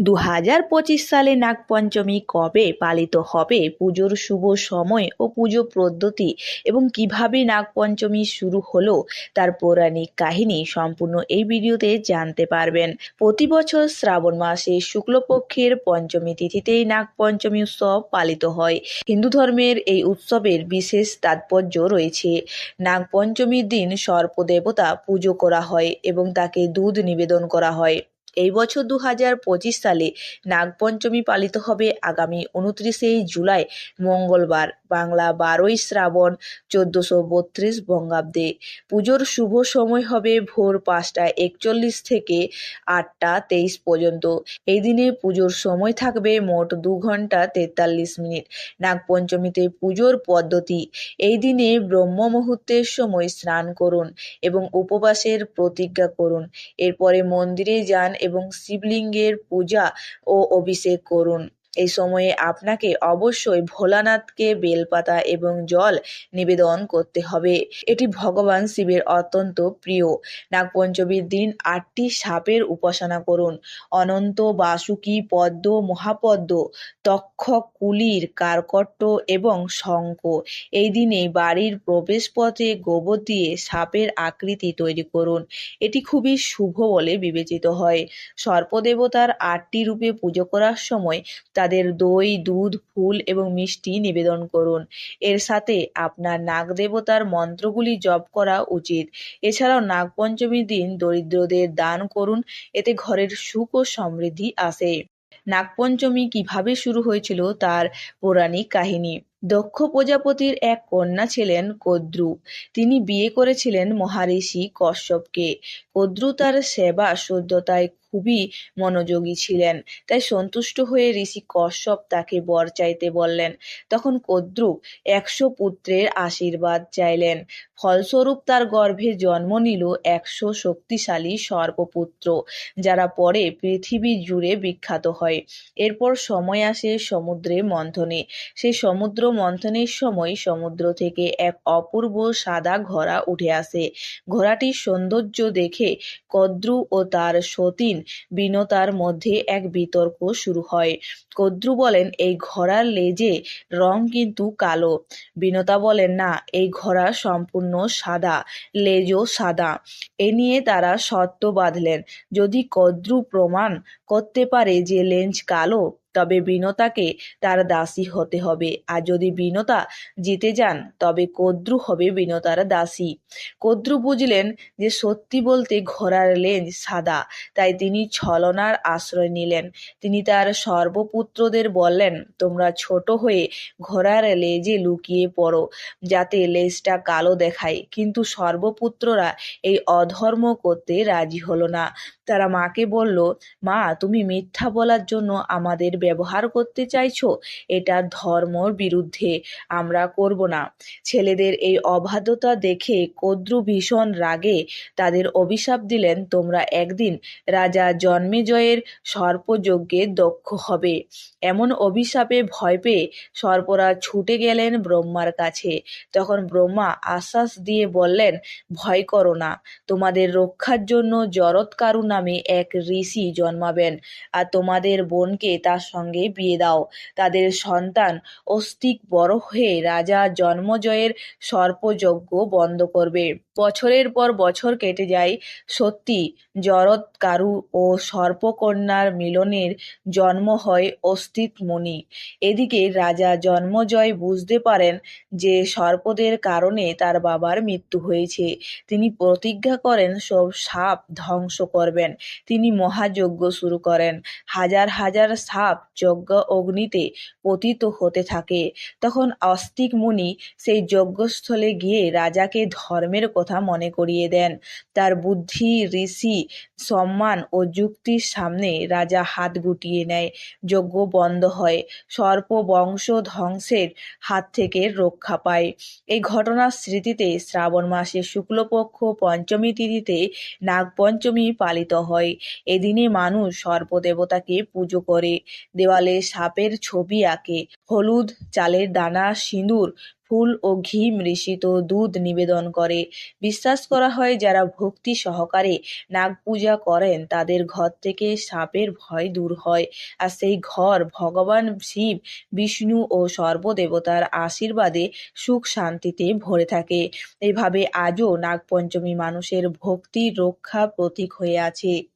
দু হাজার পঁচিশ সালে নাগপঞ্চমী কবে পালিত হবে? পুজোর শুভ সময় ও পুজো পদ্ধতি এবং কীভাবে নাগপঞ্চমী শুরু হলো? তার পৌরাণিক কাহিনী সম্পূর্ণ এই ভিডিওতে জানতে পারবেন। প্রতি বছর শ্রাবণ মাসে শুক্লপক্ষের পঞ্চমী তিথিতেই নাগপঞ্চমী উৎসব পালিত হয়। হিন্দু ধর্মের এই উৎসবের বিশেষ তাৎপর্য রয়েছে। নাগপঞ্চমীর দিন সর্পদেবতা পুজো করা হয় এবং তাকে দুধ নিবেদন করা হয়। এই বছর দু হাজার পঁচিশ সালে নাগপঞ্চমী পালিত হবে আগামী উনত্রিশে জুলাই মঙ্গলবার। বাংলা বারোই শ্রাবণ চোদ্দোশো বত্রিশ বঙ্গাব্দে। পুজোর শুভ সময় হবে ভোর পাঁচটা একচল্লিশ থেকে আটটা তেইশ পর্যন্ত। এই দিনে পুজোর সময় থাকবে মোট দু ঘণ্টা তেতাল্লিশ মিনিট। নাগপঞ্চমীতে পুজোর পদ্ধতি। এই দিনে ব্রহ্ম মুহূর্তের সময় স্নান করুন এবং উপবাসের প্রতিজ্ঞা করুন। এরপরে মন্দিরে যান এবং শিবলিঙ্গের পূজা ও অভিষেক করুন। এই সময়ে আপনাকে অবশ্যই ভোলানাথকে বেলপাতা এবং জল নিবেদন করতে হবে। এটি ভগবান শিবের অত্যন্ত প্রিয়। নাগপঞ্চমীর দিন আটটি সাপের উপাসনা করুন। অনন্ত, বাসুকি, পদ্ম, মহাপদ্ম, তক্ষ, কুলির, কারকট্ট এবং শঙ্খ। এই দিনে বাড়ির প্রবেশপথে গোবর দিয়ে সাপের আকৃতি তৈরি করুন। এটি খুবই শুভ বলে বিবেচিত হয়। সর্পদেবতার আটটি রূপে পুজো করার সময় তাদের দই, দুধ, ফুল এবং মিষ্টি নিবেদন করুন। এর সাথে আপনার নাগ দেবতার মন্ত্রগুলি জপ করা উচিত। এছাড়াও নাগপঞ্চমীর দিন দরিদ্রদের দান করুন, এতে ঘরের সুখ ও সমৃদ্ধি আসে। নাগপঞ্চমী কীভাবে শুরু হয়েছিল তার পৌরাণিক কাহিনী। দক্ষ প্রজাপতির এক কন্যা ছিলেন কদ্রু তিনি বিয়ে করেছিলেন মহারিষি কশ্যপকে। কদ্রু তার সেবা শুদ্ধতায় খুবই মনোযোগী ছিলেন। তাই সন্তুষ্ট হয়ে ঋষি কশ্যপ তাকে বর চাইতে বললেন। তখন কদ্রু একশো পুত্রের আশীর্বাদ চাইলেন। ফলস্বরূপ তার গর্ভে জন্ম নিল একশো শক্তিশালী সর্পপুত্র, যারা পরে পৃথিবী জুড়ে বিখ্যাত হয়। এরপর সময় আসে সমুদ্রে মন্থনে। সেই সমুদ্র মন্থনের সময় সমুদ্র থেকে এক অপূর্ব সাদা ঘোড়া উঠে আসে। ঘোড়াটির সৌন্দর্য দেখে কদ্রু ও তার সতীন বিনতার মধ্যে এক বিতর্ক শুরু হয়। কদ্রু বলেন, এই ঘোড়ার লেজে রং কিন্তু কালো। বিনতা বলেন, না, এই ঘোড়া সম্পূর্ণ সাদা, লেজও সাদা। এ নিয়ে তারা শর্ত বাঁধলেন। যদি কদ্রু প্রমাণ করতে পারে যে লেন্স কালো তবে বিনতাকে তার দাসী হতে হবে। আর যদি বিনতা জিতে যান, তবে কদ্রু হবে বিনতার দাসী। কদ্রু বুঝলেন যে সত্যি বলতে ঘোড়ার লেজ সাদা, তাই তিনি ছলনার আশ্রয় নিলেন। তিনি তার সর্বপুত্রদের বললেন, তোমরা ছোট হয়ে ঘোড়ার লেজে লুকিয়ে পড়ো, যাতে লেজটা কালো দেখায়। কিন্তু সর্বপুত্ররা এই অধর্ম করতে রাজি হলো না। তারা মাকে বলল, মা, তুমি মিথ্যা বলার জন্য আমাদের ব্যবহার করতে চাইছো, এটা ধর্মর বিরুদ্ধে আমরা করব না। ছেলেদের এই অবাধ্যতা দেখে কদ্রু ভীষণ রাগে তাদের অভিশাপ দিলেন, তোমরা একদিন রাজা জন্মেজয়ের সর্পযজ্ঞে দক্ষ হবে। এমন অভিশাপে ভয় পেয়ে সর্পরা ছুটে গেলেন ব্রহ্মার কাছে। তখন ব্রহ্মা আশ্বাস দিয়ে বললেন, ভয় করো না, তোমাদের রক্ষার জন্য জরৎকারু নামে এক ঋষি জন্মাবেন, আর তোমাদের বোনকে তার সঙ্গে বিয়ে দাও। তাদের সন্তান অস্তিক বড় হয়ে রাজা জন্মজয়ের সর্পযজ্ঞ বন্ধ করবে। বছরের পর বছর কেটে যায়। সত্যি জরৎকারু ও সর্পকন্যার মিলনের জন্ম হয় অস্তিক মুনি এদিকে রাজা জন্মজয় বুঝতে পারেন যে সর্পদের কারণে তার বাবার মৃত্যু হয়েছে। তিনি প্রতিজ্ঞা করেন, সব সাপ ধ্বংস করবেন। তিনি মহাযজ্ঞ শুরু করেন। হাজার হাজার সাপ যজ্ঞ অগ্নিতে পতিত হতে থাকে। তখন অস্তিক মুনি সেই যজ্ঞস্থলে গিয়ে রাজাকে ধর্মের কথা মনে করিয়ে দেন। তার বুদ্ধি, ঋষি, সম্মান ও যুক্তির সামনে রাজা হাত গুটিয়ে নেয়। যজ্ঞ বন্ধ হয়। সর্প বংশ ধ্বংসের হাত থেকে রক্ষা পায়। এই ঘটনার স্মৃতিতে শ্রাবণ মাসে শুক্লপক্ষ পঞ্চমী তিথিতে নাগপঞ্চমী পালিত হয়। এদিনে মানুষ সর্পদেবতাকে পুজো করে। দেওয়ালে সাপের ছবি আঁকে। হলুদ চালের দানা, সিঁদুর ফুল ও ঘি মিশ্রিত দুধ নিবেদন করে। বিশ্বাস করা হয়, যারা ভক্তি সহকারে নাগ পূজা করেন, তাদের ঘর থেকে সাপের ভয় দূর হয়। আর সেই ঘর ভগবান শিব, বিষ্ণু ও সর্বদেবতার আশীর্বাদে সুখ শান্তিতে ভরে থাকে। এভাবে আজও নাগপঞ্চমী মানুষের ভক্তি রক্ষা প্রতীক হয়ে আছে।